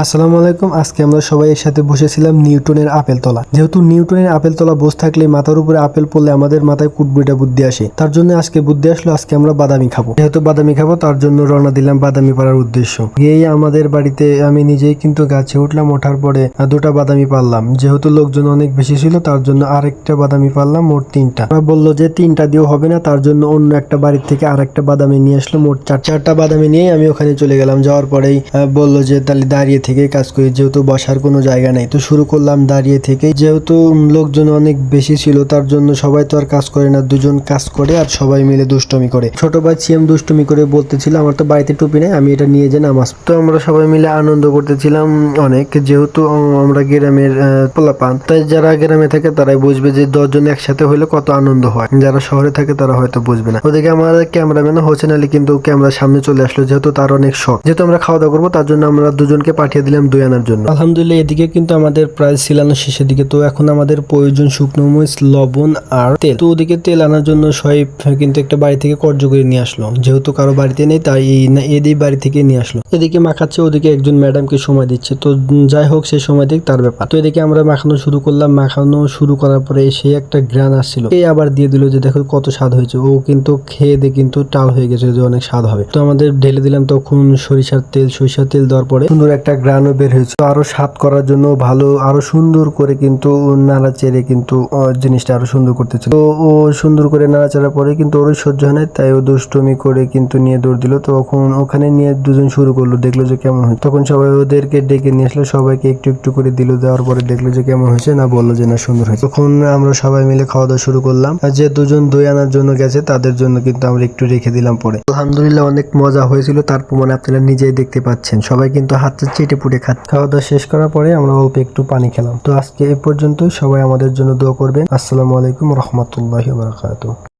আসসালামু আলাইকুম, আজকে আমরা সবাই একসাথে বসেছিলাম নিউটনের আপেল তলা। যেহেতু নিউটনের আপেল তলা বসে থাকলে মাথার উপরে আপেল পড়লে আমাদের মাথায় কুটবুইটা বুদ্ধি আসে। তার জন্য আজকে বুদ্ধি আসলো, আজকে আমরা বাদামি খাব। যেহেতু বাদামি খাব, তার জন্য রওনা দিলাম বাদামি পাড়ার উদ্দেশ্য। গিয়েই আমাদের বাড়িতে আমি নিজেই কিন্তু গাছে উঠলাম, ওঠার পরে দুটা বাদামি পারলাম যেহেতু লোকজন অনেক বেশি ছিল, তার জন্য আরেকটা বাদামি পারলাম মোট তিনটা। বলল যে তিনটা দিয়েও হবে না, তার জন্য অন্য একটা বাড়ির থেকে আরেকটা বাদামি নিয়ে আসলো, মোট চার চারটা বাদামি নিয়ে আমি ওখানে চলে গেলাম। যাওয়ার পরেই বলল যে তাহলে দাঁড়িয়ে থেকে কাজ করি, যেহেতু বসার কোনো জায়গা নেই। তো শুরু করলাম দাঁড়িয়ে থেকে যেহেতু লোকজন অনেক বেশি ছিল, তার জন্য সবাই তো আর কাজ করে না, দুজন কাজ করে আর সবাই মিলে দুষ্টমি করে। ছোট ভাই সিএম দুষ্টমি করে বলতেছিল, আমার তো বাড়িতে টুপি নেই, আমি এটা নিয়ে যে নামাজ তো আমরা সবাই মিলে আনন্দ করতেছিলাম অনেক, যেহেতু আমরা গ্রামের পোলাপান। তাই যারা গ্রামে থাকে তারাই বুঝবে যে দশজন একসাথে হলে কত আনন্দ হয়। যারা শহরে থাকে তারা হয়তো বুঝবে না। ওদিকে আমার ক্যামেরাম্যান হোসেন আলী কিন্তু ক্যামেরার সামনে চলে আসলো, যেহেতু তার অনেক শখ। যেহেতু আমরা খাওয়া দাওয়া করব, তার জন্য আমরা দুজনকে পাঠিয়ে দিলাম দুই আনার জন্য। আলহামদুলিল্লাহ, এদিকে কিন্তু আমাদের প্রায় সিলানো শেষের দিকে। তো এখন আমাদের প্রয়োজন শুকনো মরিচ, লবণ আর তেল। তো ওদিকে তেল আনার জন্য সোহেব কিন্তু একটা বাড়ি থেকে কর্য করে নিয়ে আসলো। যেহেতু কারও বাড়িতে নেই, তাই এদিকে বাড়ি থেকে নিয়ে আসলো। এদিকে মাখাচ্ছে, ওদিকে একজন ম্যাডামকে সময় দিচ্ছে। তো যাই হোক, সে সময় দিক, তার ব্যাপার। তো এদিকে আমরা মাখানো শুরু করলাম। মাখানো শুরু করার পরে সে একটা গ্রান আসছিল। এই আবার দিয়ে দিল যে, দেখো কত স্বাদ হয়েছে। ও কিন্তু খেয়ে দিয়ে কিন্তু টাল হয়ে গেছে যে, অনেক স্বাদ হবে। তো আমাদের ঢেলে দিলাম তখন সরিষার তেল। সরিষার তেল দেওয়ার পরে সুন্দর একটা গ্রানও বের হয়েছে। তো আরও স্বাদ করার জন্য ভালো, আরও সুন্দর করে কিন্তু নাড়া চেড়ে কিন্তু জিনিসটা আরও সুন্দর করতেছিল তো ও সুন্দর করে নাড়াচাড়া পরে কিন্তু ওরই সহ্য হয় তাই ও দুষ্টমি করে কিন্তু নিয়ে দৌড় দিল। তখন ওখানে নিয়ে দুজন শুরু করল, দেখল যে কেমন হয় তখন সবাই ওদেরকে ডেকে নিয়ে আসলো, সবাইকে একটু একটু করে দিল, দেওয়ার পরে দেখল যে কেমন হয়েছে, না বলল যে না সুন্দর হয়েছে। তখন আমরা সবাই মিলে খাওয়া দাওয়া শুরু করলাম। আর যে দুজন দই আনার জন্য গেছে, তাদের জন্য কিন্তু আমরা একটু রেখে দিলাম পরে। আলহামদুলিল্লাহ অনেক মজা হয়েছিল, তার প্রমাণ আপনারা নিজেই দেখতে পাচ্ছেন। সবাই কিন্তু হাতটা চেটে পুটে খাত খাওয়া দাওয়া শেষ করার পরে আমরা অল্প একটু পানি খেলাম। তো আজকে এ পর্যন্ত সবাই আমাদের জন্য দোয়া করবেন। আসসালামু আলাইকুম রহমতুল্লাহ বারাকাতুহ।